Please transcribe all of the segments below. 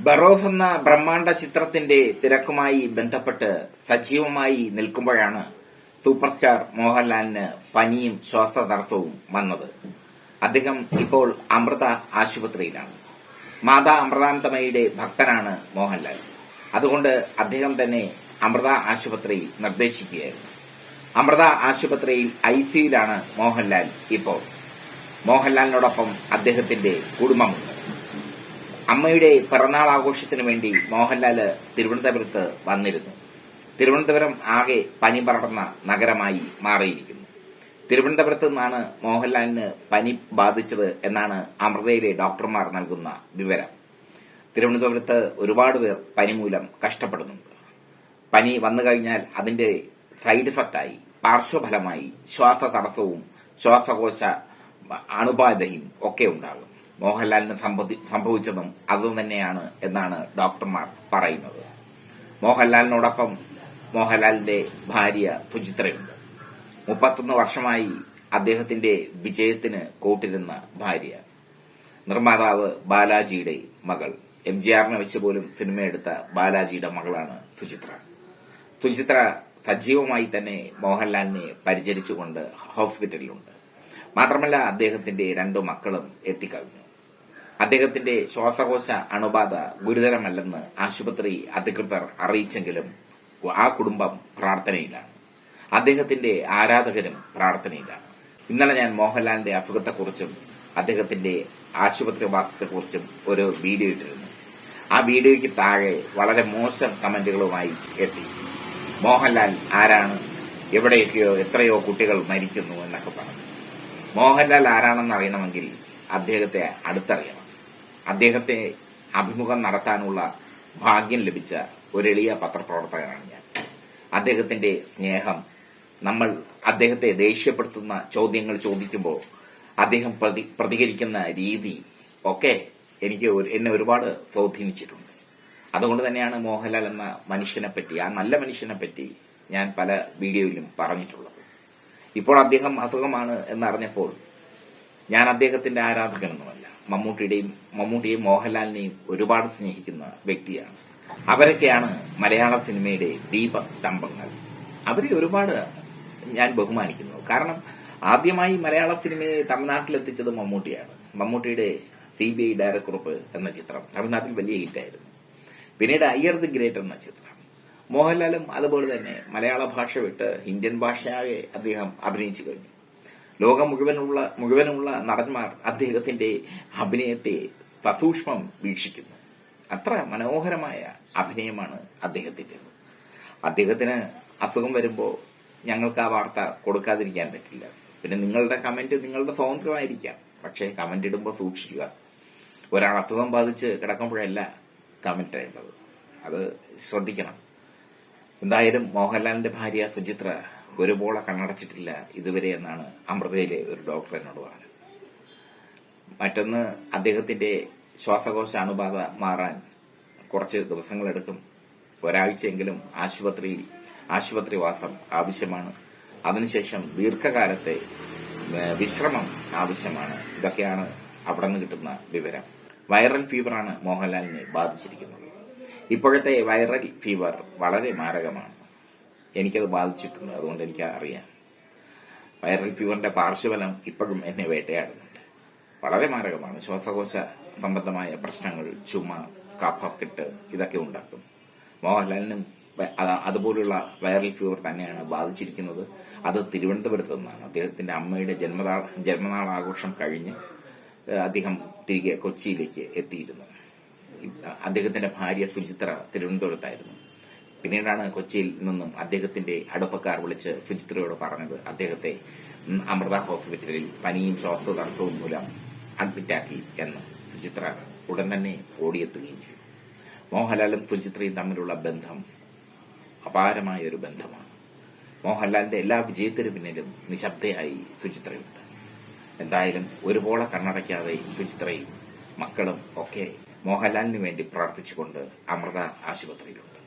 ബറോസ് എന്ന ബ്രഹ്മാണ്ഡ ചിത്രത്തിന്റെ തിരക്കുമായി ബന്ധപ്പെട്ട് സജീവമായി നിൽക്കുമ്പോഴാണ് സൂപ്പർസ്റ്റാർ മോഹൻലാലിന് പനിയും ശ്വാസതടസ്സവും വന്നത്. അദ്ദേഹം ഇപ്പോൾ അമൃത ആശുപത്രിയിലാണ്. മാതാ അമൃതാനന്ദമയുടെ ഭക്തനാണ് മോഹൻലാൽ. അതുകൊണ്ട് അദ്ദേഹം തന്നെ അമൃത ആശുപത്രി നിർദ്ദേശിക്കുകയായിരുന്നു. അമൃത ആശുപത്രിയിൽ ഐസിയിലാണ് മോഹൻലാൽ ഇപ്പോൾ. മോഹൻലാലിനോടൊപ്പം അദ്ദേഹത്തിന്റെ കുടുംബമുണ്ട്. അമ്മയുടെ പിറന്നാൾ ആഘോഷത്തിന് വേണ്ടി മോഹൻലാൽ തിരുവനന്തപുരത്ത് വന്നിരുന്നു. തിരുവനന്തപുരം ആകെ പനി പടർന്ന നഗരമായി മാറിയിരിക്കുന്നു. തിരുവനന്തപുരത്ത് നിന്നാണ് മോഹൻലാലിന് പനി ബാധിച്ചത് എന്നാണ് അമൃതയിലെ ഡോക്ടർമാർ നൽകുന്ന വിവരം. തിരുവനന്തപുരത്ത് ഒരുപാട് പേർ പനി മൂലം കഷ്ടപ്പെടുന്നുണ്ട്. പനി വന്നു കഴിഞ്ഞാൽ അതിന്റെ സൈഡ് ഇഫക്റ്റായി പാർശ്വഫലമായി ശ്വാസ തടസ്സവും ശ്വാസകോശ അണുബാധയും ഒക്കെ ഉണ്ടാകും. മോഹൻലാലിന് സംഭവി- സംഭവിച്ചതും അതുതന്നെയാണ് എന്നാണ് ഡോക്ടർമാർ പറയുന്നത്. മോഹൻലാലിനോടൊപ്പം മോഹൻലാലിന്റെ ഭാര്യ സുചിത്രയുണ്ട്. മുപ്പത്തൊന്ന് വർഷമായി അദ്ദേഹത്തിന്റെ വിജയത്തിന് കൂട്ടിരുന്ന ഭാര്യ. നിർമ്മാതാവ് ബാലാജിയുടെ മകൾ. എം ജി ആറിനെ വെച്ച് പോലും സിനിമയെടുത്ത ബാലാജിയുടെ മകളാണ് സുചിത്ര. സുചിത്ര സജീവമായി തന്നെ മോഹൻലാലിനെ പരിചരിച്ചുകൊണ്ട് ഹോസ്പിറ്റലിലുണ്ട്. മാത്രമല്ല അദ്ദേഹത്തിന്റെ രണ്ടു മക്കളും എത്തിക്കഴിഞ്ഞു. അദ്ദേഹത്തിന്റെ ശ്വാസകോശ അണുബാധ ഗുരുതരമല്ലെന്ന് ആശുപത്രി അധികൃതർ അറിയിച്ചെങ്കിലും ആ കുടുംബം പ്രാർത്ഥനയിലാണ്. അദ്ദേഹത്തിന്റെ ആരാധകരും പ്രാർത്ഥനയിലാണ്. ഇന്നലെ ഞാൻ മോഹൻലാലിന്റെ അസുഖത്തെക്കുറിച്ചും അദ്ദേഹത്തിന്റെ ആശുപത്രി വാസത്തെക്കുറിച്ചും ഒരു വീഡിയോ ഇട്ടിരുന്നു. ആ വീഡിയോയ്ക്ക് താഴെ വളരെ മോശം കമന്റുകളുമായി എത്തി. മോഹൻലാൽ ആരാണ്? എവിടെയൊക്കെയോ എത്രയോ കുട്ടികൾ മരിക്കുന്നു എന്നൊക്കെ പറഞ്ഞു. മോഹൻലാൽ ആരാണെന്ന് അറിയണമെങ്കിൽ അദ്ദേഹത്തെ അടുത്തറിയണം. അദ്ദേഹത്തെ അഭിമുഖം നടത്താനുള്ള ഭാഗ്യം ലഭിച്ച ഒരു എളിയ പത്രപ്രവർത്തകനാണ് ഞാൻ. അദ്ദേഹത്തിന്റെ സ്നേഹം നമ്മൾ അദ്ദേഹത്തെ ദേഷ്യപ്പെടുത്തുന്ന ചോദ്യങ്ങൾ ചോദിക്കുമ്പോൾ അദ്ദേഹം പ്രതി പ്രതികരിക്കുന്ന രീതി ഒക്കെ എനിക്ക് എന്നെ ഒരുപാട് സ്വാധീനിച്ചിട്ടുണ്ട്. അതുകൊണ്ട് തന്നെയാണ് മോഹൻലാൽ എന്ന മനുഷ്യനെ പറ്റി ആ നല്ല മനുഷ്യനെ പറ്റി ഞാൻ പല വീഡിയോയിലും പറഞ്ഞിട്ടുള്ളത്. ഇപ്പോൾ അദ്ദേഹം അസുഖമാണ് എന്നറിഞ്ഞപ്പോൾ ഞാൻ അദ്ദേഹത്തിന്റെ ആരാധകനൊന്നുമല്ല മമ്മൂട്ടിയുടെയും മമ്മൂട്ടിയെയും മോഹൻലാലിനെയും ഒരുപാട് സ്നേഹിക്കുന്ന വ്യക്തിയാണ്. അവരൊക്കെയാണ് മലയാള സിനിമയുടെ ദീപസ്തംഭങ്ങൾ അവരെ ഒരുപാട് ഞാൻ ബഹുമാനിക്കുന്നു. കാരണം ആദ്യമായി മലയാള സിനിമയെ തമിഴ്നാട്ടിലെത്തിച്ചത് മമ്മൂട്ടിയാണ്. മമ്മൂട്ടിയുടെ സി ബി ഐ ഡയറക്കുറിപ്പ് എന്ന ചിത്രം തമിഴ്നാട്ടിൽ വലിയ ഹിറ്റായിരുന്നു. പിന്നീട് അയ്യർ ദി ഗ്രേറ്റ് എന്ന ചിത്രം. മോഹൻലാലും അതുപോലെ തന്നെ മലയാള ഭാഷ വിട്ട് ഇന്ത്യൻ ഭാഷയാകെ അദ്ദേഹം അഭിനയിച്ചു കഴിഞ്ഞു. ലോകം മുഴുവനുള്ള മുഴുവനുള്ള നടന്മാർ അദ്ദേഹത്തിന്റെ അഭിനയത്തെ സസൂക്ഷ്മം വീക്ഷിക്കുന്നു. അത്ര മനോഹരമായ അഭിനയമാണ് അദ്ദേഹത്തിന്റെത്. അദ്ദേഹത്തിന് അസുഖം വരുമ്പോൾ ഞങ്ങൾക്ക് ആ വാർത്ത കൊടുക്കാതിരിക്കാൻ പറ്റില്ല. പിന്നെ നിങ്ങളുടെ കമന്റ് നിങ്ങളുടെ സ്വാതന്ത്ര്യമായിരിക്കാം. പക്ഷേ കമന്റ് ഇടുമ്പോൾ സൂക്ഷിക്കുക. ഒരാൾ അസുഖം ബാധിച്ച് കിടക്കുമ്പോഴല്ല കമന്റ് ഇടേണ്ടത്. അത് ശ്രദ്ധിക്കണം. എന്തായാലും മോഹൻലാലിന്റെ ഭാര്യ സുചിത്ര ഒരുപോലെ കണ്ണടച്ചിട്ടില്ല ഇതുവരെ എന്നാണ് അമൃതയിലെ ഒരു ഡോക്ടർ എന്നോട് പറഞ്ഞത്. മറ്റൊന്ന് അദ്ദേഹത്തിന്റെ ശ്വാസകോശ അണുബാധ മാറാൻ കുറച്ച് ദിവസങ്ങളെടുക്കും. ഒരാഴ്ചയെങ്കിലും ആശുപത്രിയിൽ ആശുപത്രിവാസം ആവശ്യമാണ്. അതിനുശേഷം ദീർഘകാലത്തെ വിശ്രമം ആവശ്യമാണ്. ഇതൊക്കെയാണ് അവിടെ നിന്ന് കിട്ടുന്ന വിവരം. വൈറൽ ഫീവറാണ് മോഹൻലാലിനെ ബാധിച്ചിരിക്കുന്നത്. ഇപ്പോഴത്തെ വൈറൽ ഫീവർ വളരെ മാരകമാണ്. എനിക്കത് ബാധിച്ചിട്ടുണ്ട്. അതുകൊണ്ട് എനിക്ക് അറിയാം. വൈറൽ ഫീവറിന്റെ പാർശ്വഫലം ഇപ്പോഴും എന്നെ വേട്ടയാടുന്നുണ്ട്. വളരെ മാരകമാണ്. ശ്വാസകോശ സംബന്ധമായ പ്രശ്നങ്ങൾ ചുമ കഫക്കെട്ട് ഇതൊക്കെ ഉണ്ടാക്കും. മോഹൻലാലിനും അതുപോലുള്ള വൈറൽ ഫീവർ തന്നെയാണ് ബാധിച്ചിരിക്കുന്നത്. അത് തിരുവനന്തപുരത്ത് നിന്നാണ്. അദ്ദേഹത്തിന്റെ അമ്മയുടെ ജന്മനാൾ ജന്മനാൾ ആഘോഷം കഴിഞ്ഞ് അദ്ദേഹം തിരികെ കൊച്ചിയിലേക്ക് എത്തിയിരുന്നു. അദ്ദേഹത്തിന്റെ ഭാര്യ സുചിത്ര തിരുവനന്തപുരത്തായിരുന്നു. പിന്നീടാണ് കൊച്ചിയിൽ നിന്നും അദ്ദേഹത്തിന്റെ അടുപ്പക്കാർ വിളിച്ച് സുചിത്രയോട് പറഞ്ഞത്. അദ്ദേഹത്തെ അമൃത ഹോസ്പിറ്റലിൽ പനിയും ശ്വാസതടസ്സവും മൂലം അഡ്മിറ്റാക്കി എന്ന് സുചിത്ര ഉടൻ തന്നെ ഓടിയെത്തുകയും ചെയ്തു. മോഹൻലാലും സുചിത്രയും തമ്മിലുള്ള ബന്ധം അപാരമായ ഒരു ബന്ധമാണ്. മോഹൻലാലിന്റെ എല്ലാ വിജയത്തിനു പിന്നിലും നിശബ്ദയായി സുചിത്രയുണ്ട്. എന്തായാലും ഒരുപോലെ കണ്ണടയ്ക്കാതെ സുചിത്രയും മക്കളും ഒക്കെ മോഹൻലാലിന് വേണ്ടി പ്രാർത്ഥിച്ചുകൊണ്ട് അമൃത ആശുപത്രിയിലുണ്ട്.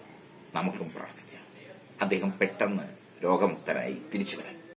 നമുക്കും പ്രാർത്ഥിക്കാം. അദ്ദേഹം പെട്ടെന്ന് രോഗമുക്തനായി തിരിച്ചു വരാൻ